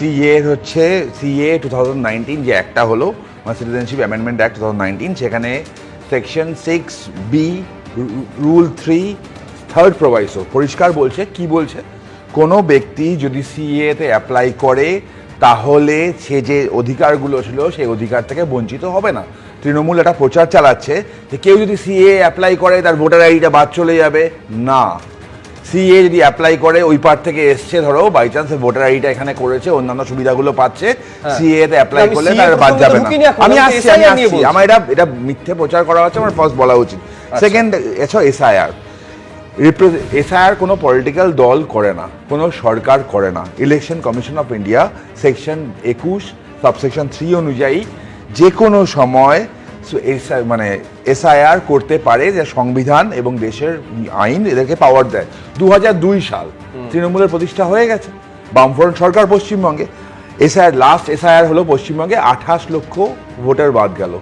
CA হচ্ছে CA two thousand nineteen যে একটা হলো citizenship amendment act two thousand nineteen সেখানে section six B rule three third proviso পরিষ্কার বলছে, কি বলছে? কোনো ব্যক্তি যদি সিএতে অ্যাপ্লাই করে, তাহলে সে যে অধিকারগুলো ছিল সেই অধিকার থেকে বঞ্চিত হবে না। তৃণমূল একটা প্রচার চালাচ্ছে যে কেউ যদি সিএ অ্যাপ্লাই করে, তার ভোটার আইডিটা বাদ চলে যাবে। না। সিএ যদি অ্যাপ্লাই করে ওই পার থেকে এসছে ধরো বাই চান্স ভোটার আইডিটা এখানে করেছে অন্যান্য সুবিধাগুলো পাচ্ছে সিএ তে অ্যাপ্লাই করলে তার বাদ যাবে না। আমি আসছি আমি আসছি। আমার এটা এটা মিথ্যে প্রচার করা হচ্ছে আমার ফার্স্ট বলা উচিত। সেকেন্ড এছাড়াও এসআইআর এসআইআর কোনো পলিটিক্যাল দল করে না কোনো সরকার করে না। Election Commission of India section একুশ সাবসেকশন থ্রি অনুযায়ী যে কোনো সময় মানে এসআইআর করতে পারে যে সংবিধান এবং দেশের আইন এদেরকে পাওয়ার দেয়। দু হাজার দুই সাল তৃণমূলের প্রতিষ্ঠা হয়ে গেছে। বামফ্রন্ট সরকার পশ্চিমবঙ্গে। এসআইআর লাস্ট এসআইআর হলো পশ্চিমবঙ্গে আঠাশ লক্ষ ভোটার বাদ গেল।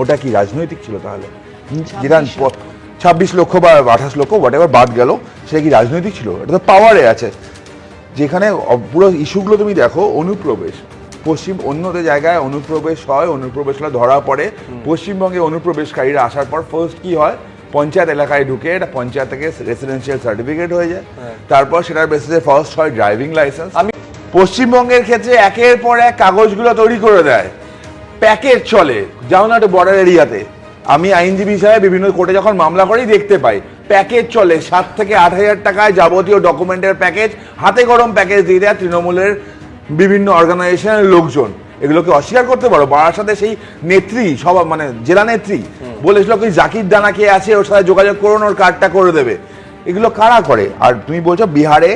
ওটা কি রাজনৈতিক ছিল তাহলে? যেটা ছাব্বিশ লক্ষ। বা আঠাশ লক্ষ হোয়াট এভার বাদ গেল সেটা কি রাজনৈতিক ছিল? এটা তো পাওয়ারে আছে। যেখানে পুরো ইস্যুগুলো তুমি দেখো অনুপ্রবেশ। পশ্চিম অন্য জায়গায় অনুপ্রবেশ হয় অনুপ্রবেশ ধরা পড়ে। পশ্চিমবঙ্গে অনুপ্রবেশকারীরা আসার পর ফার্স্ট কি হয়? পঞ্চায়েত এলাকায় ঢুকে এটা পঞ্চায়েত থেকে রেসিডেন্সিয়াল সার্টিফিকেট হয়ে যায়। তারপর সেটার বেসিসে ফার্স্ট হয় ড্রাইভিং লাইসেন্স আমি পশ্চিমবঙ্গের ক্ষেত্রে একের পর এক কাগজগুলো তৈরি করে দেয়। প্যাকেট চলে যাও না একটু বর্ডার এরিয়াতে। আমি আইনজীবী হিসাবে বিভিন্ন কোর্টে যখন মামলা করি দেখতে পাই প্যাকেজ চলে সাত থেকে আট হাজার টাকায় যাবতীয় ডকুমেন্টের প্যাকেজ হাতে গরম প্যাকেজ দিয়ে দেয় তৃণমূলের বিভিন্ন অর্গানাইজেশনের লোকজন। এগুলোকে অস্বীকার করতে পারো। বারাসাতে সেই নেত্রী, সব মানে জেলা নেত্রী বলেছিল কি, জাকির দানা কে আছে, ওর সাথে যোগাযোগ করুন, ওর কার্ডটা করে দেবে। এগুলো কারা করে? আর তুমি বলছো বিহারে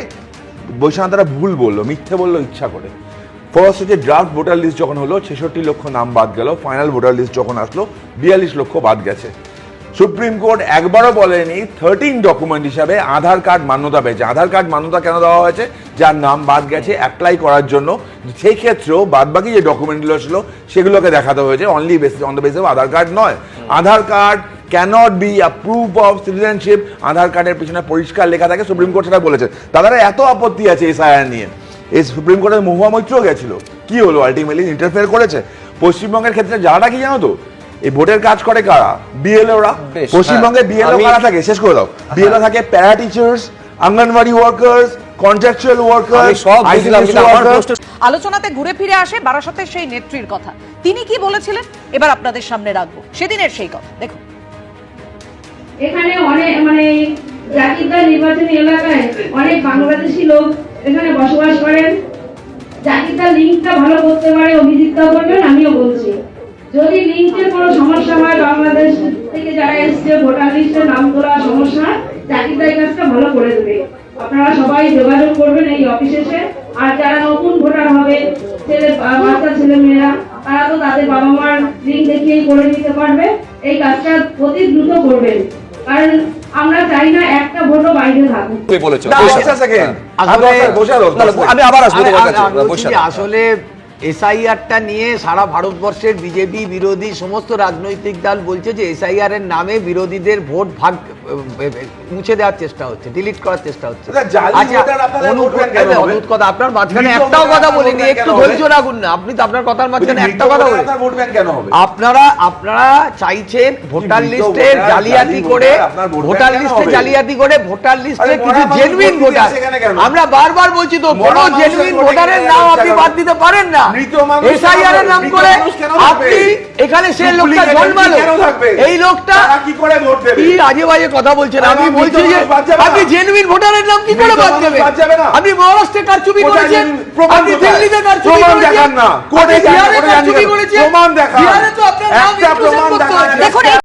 বৈশাখ তারা ভুল বলল, মিথ্যে বলল, ইচ্ছা করে। ফার্স্ট হচ্ছে ড্রাফট ভোটার লিস্ট যখন হলো, ছেষট্টি লক্ষ নাম বাদ গেল ফাইনাল ভোটার লিস্ট যখন আসলো, বিয়াল্লিশ লক্ষ বাদ গেছে। সুপ্রিম কোর্ট একবারও বলেনি থার্টিন ডকুমেন্ট হিসাবে আধার কার্ড মান্যতা পেয়েছে। আধার কার্ড মান্যতা কেন দেওয়া হয়েছে? যার নাম বাদ গেছে অ্যাপ্লাই করার জন্য। সেই ক্ষেত্রেও বাদবাকি যে ডকুমেন্টগুলো ছিল, সেগুলোকে দেখাতে হয়েছে। Only basis on the basis Aadhaar card নয়। Aadhaar card cannot be a proof of citizenship Aadhaar কার্ডের পিছনে পরিষ্কার লেখা থাকে, সুপ্রিম কোর্ট সেটা বলেছে। তাদের এত আপত্তি আছে এসআইআর নিয়ে। এই সুপ্রিম কোর্টের মহুয়া মৈত্র গেছিল। কি হলো? আলটিমেটলি ইন্টারফেয়ার করেছে। পশ্চিমবঙ্গের ক্ষেত্রে যারা কি জানো তো? এই ভোটের কাজ করে কারা? বিএলওরা বেশ, পশ্চিমবঙ্গে হ্যাঁ। বিএলও কারা থাকে? শেষ করে দাও। বিএলও থাকে para teachers anganwadi workers contractual প্রশ্ন আলোচনাতে ঘুরে ফিরে আসে বারাসতের সেই নেত্রীর কথা। তিনি কি বলেছিলেন? এবার আপনাদের সামনে রাখব। সেদিনের সেই কথা। দেখুন। এখানে অনেক মানে নির্বাচনী এলাকায় অনেক বাংলাদেশি লোক এখানে বসবাস করেন। লিঙ্কটা ভালো করতে পারে অভিজিৎ করবেন আমিও বলছি। যদি লিঙ্কের কোনো সমস্যা হয় বাংলাদেশ থেকে যারা এসছে ভোটার লিস্টে নাম তোলা সমস্যা জাতিদার কাজটা ভালো করে দেবে। আপনারা সবাই যোগাযোগ করবেন এই অফিসে এসে। আর যারা নতুন ভোটার হবে ছেলে বাচ্চা ছেলে মেয়েরা তারা তো তাদের বাবা মার লিঙ্ক দেখিয়েই করে নিতে পারবে। এই কাজটা অতি দ্রুত করবেন। কারণ আমরা চাই না একটা ভোটও বাইরে থাকুক। বলেছ। আমি আবার আসব আসলে এসআইআরটা নিয়ে সারা ভারতবর্ষের বিজেপি, বিরোধী, সমস্ত রাজনৈতিক দল বলছে যে এসআইআর এর নামে বিরোধীদের ভোট ভাগ মুছে দেওয়ার চেষ্টা হচ্ছে ডিলিট করার চেষ্টা হচ্ছে। আচ্ছা? অদ্ভুত কথা আপনার মাঝখানে একটাও কথা বলিনি একটু ধৈর্য রাখুন না আপনি তো আপনার কথার মাঝখানে একটা কথা বলেন। আপনার আপনারা চাইছেন ভোটার ভোটার, জালিয়াতি করে ভোটার, লিস্টে জালিয়াতি করে ভোটার লিস্টে কিছু জেনুইন ভোটার? আমরা বারবার বলছি তো কোনো জেনুইন ভোটারের নাম আপনি বাদ দিতে পারেন না। এসআইআর এর নাম করে? আপনি এখানে সে লোকটা জন্মালো। এই লোকটা কি করে ভোট দেবে? কি আজে বাজে কথা বলছেন। আমি বলছি যে আপনি জেনুইন ভোটারের নাম কি করে বাদ দেবেন বাদ যাবে আপনি মহারাষ্ট্রে কার চুপি করেছেন? আপনি দিল্লিতে কারচুপি চুপি করেছেন? দেখান না। কোর্টে কার যান, বিহারে কোর্টে যান করেছেন? প্রমাণ দেখান। বিহারে তো আপনার নাম প্রমাণ করতে দেখান। দেখুন এই